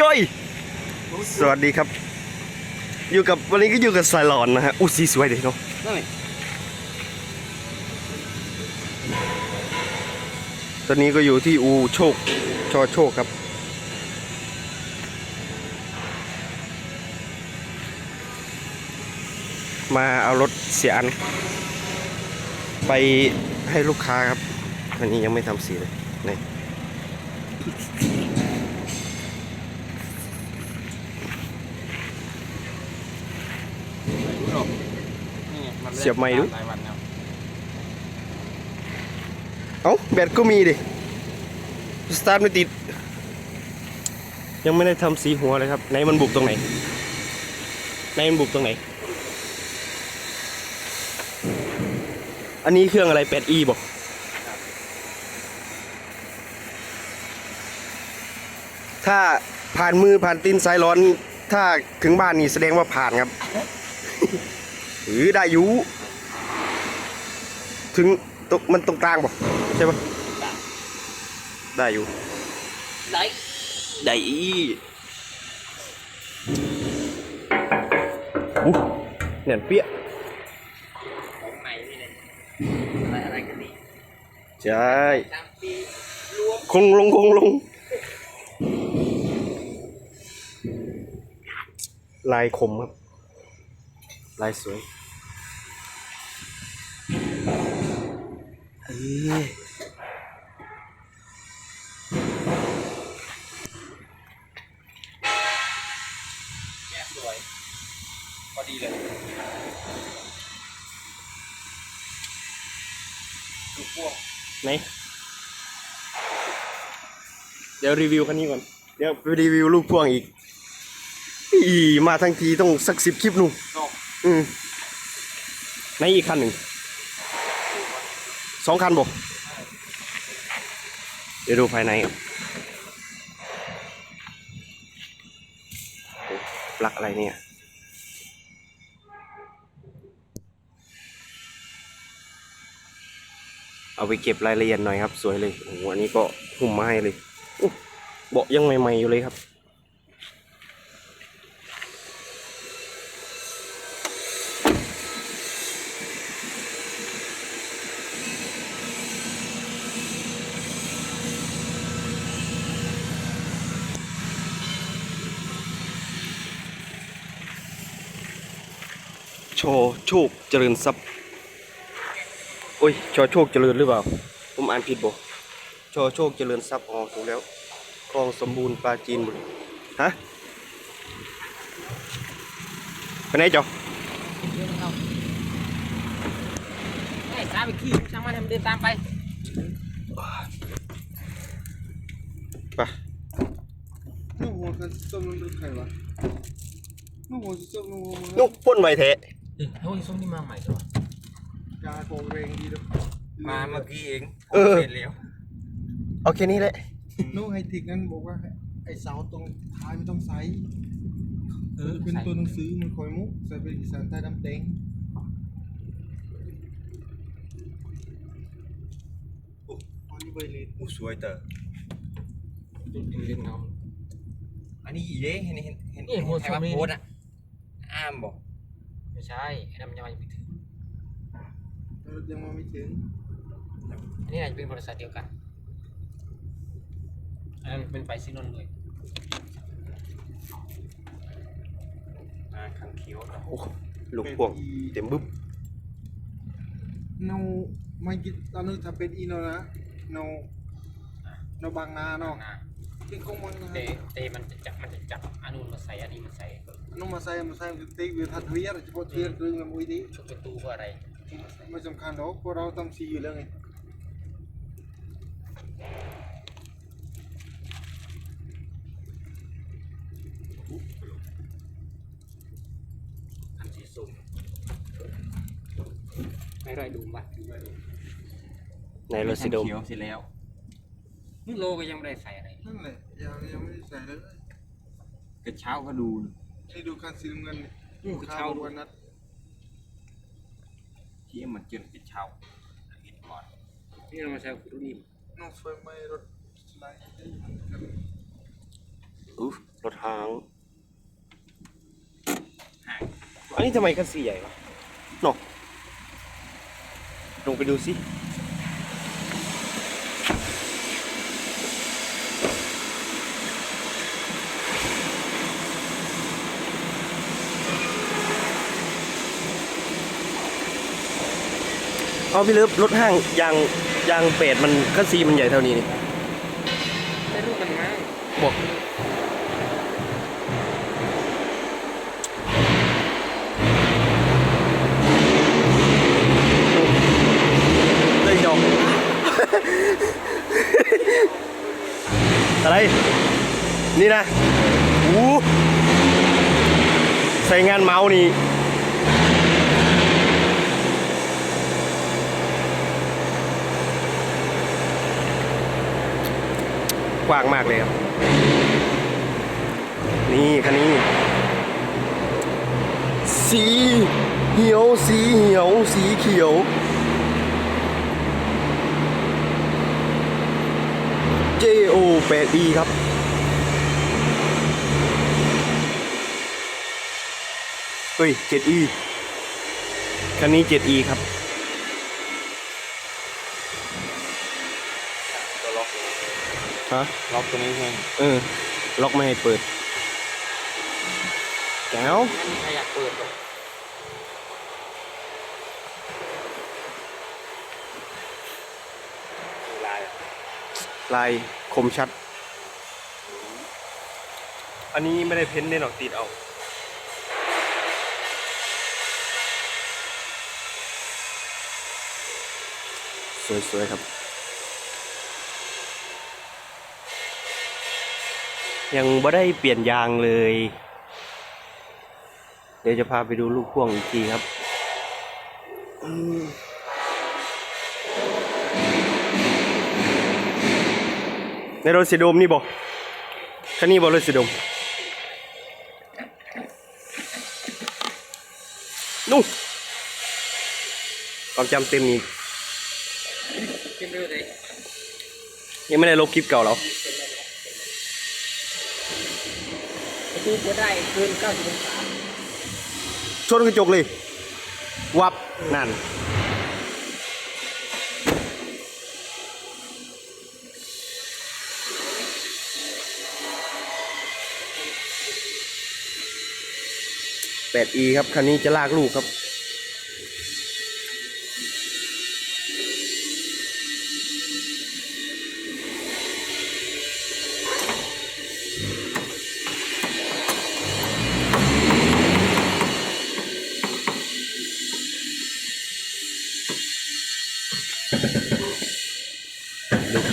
จ้อย สวัสดีครับ อยู่กับวันนี้ก็อยู่กับสายหลอนนะฮะอู้สีสวยเด็เนาะนั่นไงตอนนี้ก็อยู่ที่อูโชคชอโชคครับ มาเอารถเสียอัน ไปให้ลูกค้าครับอันนี้ยังไม่ทำสีเลยนี่ รู้หรอก เสียบไม้ดู หลายวันแล้วเอ้าแบตก็มีดิ สตาร์ทไม่ติด ยังไม่ได้ทำสีหัวเลยครับไหนมันบุกตรงไหนไหนมันบุกตรงไหน อันนี้เครื่องอะไร 8e บอก ถ้าผ่านมือผ่านตีนสายร้อน ถ้าถึงบ้านนี่แสดงว่าผ่านครับ หรือได้อยุถึงตรงมันตรงกลางบอกใช่ปะได้อยู่ ได้ ได้อีอู้เนี่ยเปี้ยของใหม่นี่เลยอะไรอะไรกันนี่ใช่ตามปีรวมคงลงคงลงลายคมครับ ลายสวย เอ้ยแม่สวย พอดีเลย ดูพวกไหน เดี๋ยวรีวิวคันนี้ก่อน เดี๋ยวไปรีวิวลูกพ่วงอีกอีมาทั้งทีต้องสักสิบคลิปหนุ่มนอกอืมในอีกคันหนึ่ง สองคันบอกเดี๋ยวดูภายในครับปลักอะไรเนี่ยเอาไปเก็บรายละเอียดหน่อยครับ สวยเลยโอ้โหอันนี้ก็หุ้มมาให้เลยเบาะยังใหม่ๆอยู่เลยครับ ชว์โชคเจริญทรัพย์โอ้ยชอโชคเจริญหรือเปล่า ผมอ่านผิดบ่ชอโชคเจริญทรัพย์อ๋อถูกแล้วคลองสมบูรณ์ปราจีนบุรีฮะไปไหนจ๊อเอาไอ้ช้าไปขี้ช่างมันให้มันเดินตามไปไปนู่นหัวกันส้มนั่นเป็นใครวะนู่นหัวส้มนู่นหัวมันนุกพ่นไวเทะ เฮ้ยเขาอีส้มนี่มาใหม่จ้ะกาโกงเรงดีด้วยมาเมื่อกี้เองเออ สร็จแล้วเอาแค่นี้แหละนู่นไฮทิกนั้นบอกว่าไอ้เสาตรงท้ายไม่ต้องใส่เออเป็นตัวหนังสือมันคอยมุกใส่เป็นอีสานใต้ดำเต็งโอ้อันนี้ใบเลนโอ้สวยเตอร์ดูดีเล่นน้ำอันนี้อีเด้เห็นเห็นเห็นนี่หัวใครว่าสามีโพสต์อะอ้ามบอก ไม่ใช่ไอ้นั่นมันยังไม่ถึงรถยังมาไม่ถึง อันนี้อาจจะเป็นบริษัทเดียวกัน อันนั้นเป็นไปซินนท์เลยอ่าขังเขียวเนอะโอ้ลูกพ่วง เต็มบึ้บเนาไม่กินตอนนี้ถ้าเป็นอีโนนะเนาเนาบางนาเนาะนะที่คงมันเตเตมันจะจับมันจะจับอันนู้นมาใส่อันนี้มาใส่ นุ่มมาใส่มาใส่ตีวิทัดเวียเฉพาะเทียนเรื่องมันมุ้ยดีชุดประตูก็อะไรไม่สำคัญหรอกเพราะเราต้องซีอยู่แล้วไงอันสีส้มไม่ไรดูบัตรดูไม่ดูในรถสิโดมเขียวเสร็จแล้วนี่โลก็ยังไม่ได้ใส่อะไรนั่นแหละยังยังไม่ได้ใส่เลยกระเช้าก็ดู ให้ดูคันสีน้ำเงินนี่อืมกระเช้าดูวันนัดที่มันเจอกระเช้าเห็นก่อนนี่เรามาใช้คุณนิ่มน้องเฟิร์มไม่รถสไลด์อู้รถหางอันนี้ทำไมคันสีใหญ่วะเนกลงไปดูสิ เอาพี่เลิฟรถห้างยางยางเป็ดมันคันซีมันใหญ่เท่านี้นี่ไม่รู้มันมั้งบอกเลยดอกอะไร นี่นะอู้ใส่งานเมาส์นี่ กว้างมากเลยครับ นี่คันนี้ สีเหียว สีเหียว สีเขียว JO 8E ครับเฮ้ย 7E คันนี้ 7E ครับ ตัวล็อก ฮะล็อกตัวนี้ใช่ไหมเออ ล็อกไม่ให้เปิด แก้วไม่มีใครอยากเปิดหรอกลายอะลายคมชัด อันนี้ไม่ได้เพ้นท์ได้หรอกติดเอา สวยๆครับ ยังไม่ได้เปลี่ยนยางเลย เดี๋ยวจะพาไปดูลูกพ่วงอีกทีครับอืมในรถสีดมนี่บอกคันนี้บอกรถสีดมนู่นความจำเต็มนี่ขึ้นเรื่อยเลยยังไม่ได้ลบคลิปเก่าเรา ประตูก็ได้เกิน90องศาชนกระจกเลย วับ นั่น 8e ครับ คันนี้จะลากลูกครับ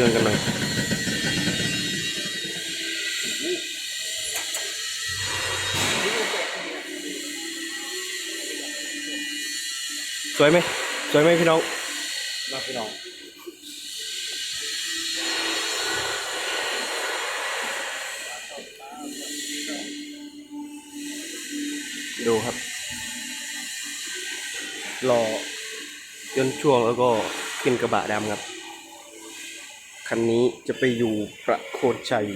ดูเครื่องกันหน่อยสวยไหมสวยไหมพี่น้องมาพี่น้องดูครับรอยนต์ช่วงแล้วก็ขึ้นกระบะดำครับ คันนี้จะไปอยู่ประโคนชัย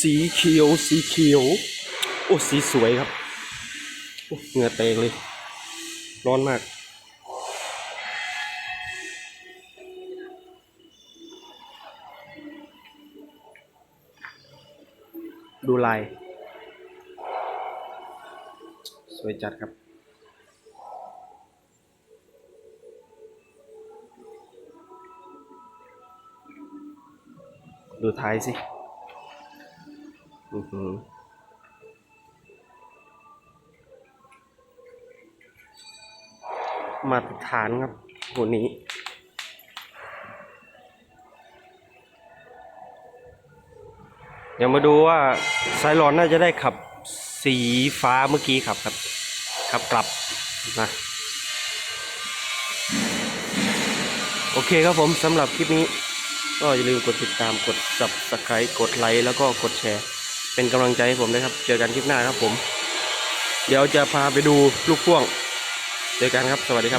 สีเขียว สีเขียว โอ้ สีสวยครับ โอ้เหงื่อแตกเลย ร้อนมาก ดูลาย สวยจัดครับดูท้ายสิอือหือมาตรฐานครับหัวนี้ เดี๋ยวมาดูว่าไซรอนน่าจะได้ขับสีฟ้าเมื่อกี้ขับครับขับกลับนะโอเคครับผมสำหรับคลิปนี้ ก็อย่าลืมกดติดตามกด subscribe กดไลค์แล้วก็กดแชร์ เป็นกำลังใจให้ผมด้วยครับ เจอกันคลิปหน้าครับผม เดี๋ยวจะพาไปดูลูกพ่วง เจอกันครับ สวัสดีครับ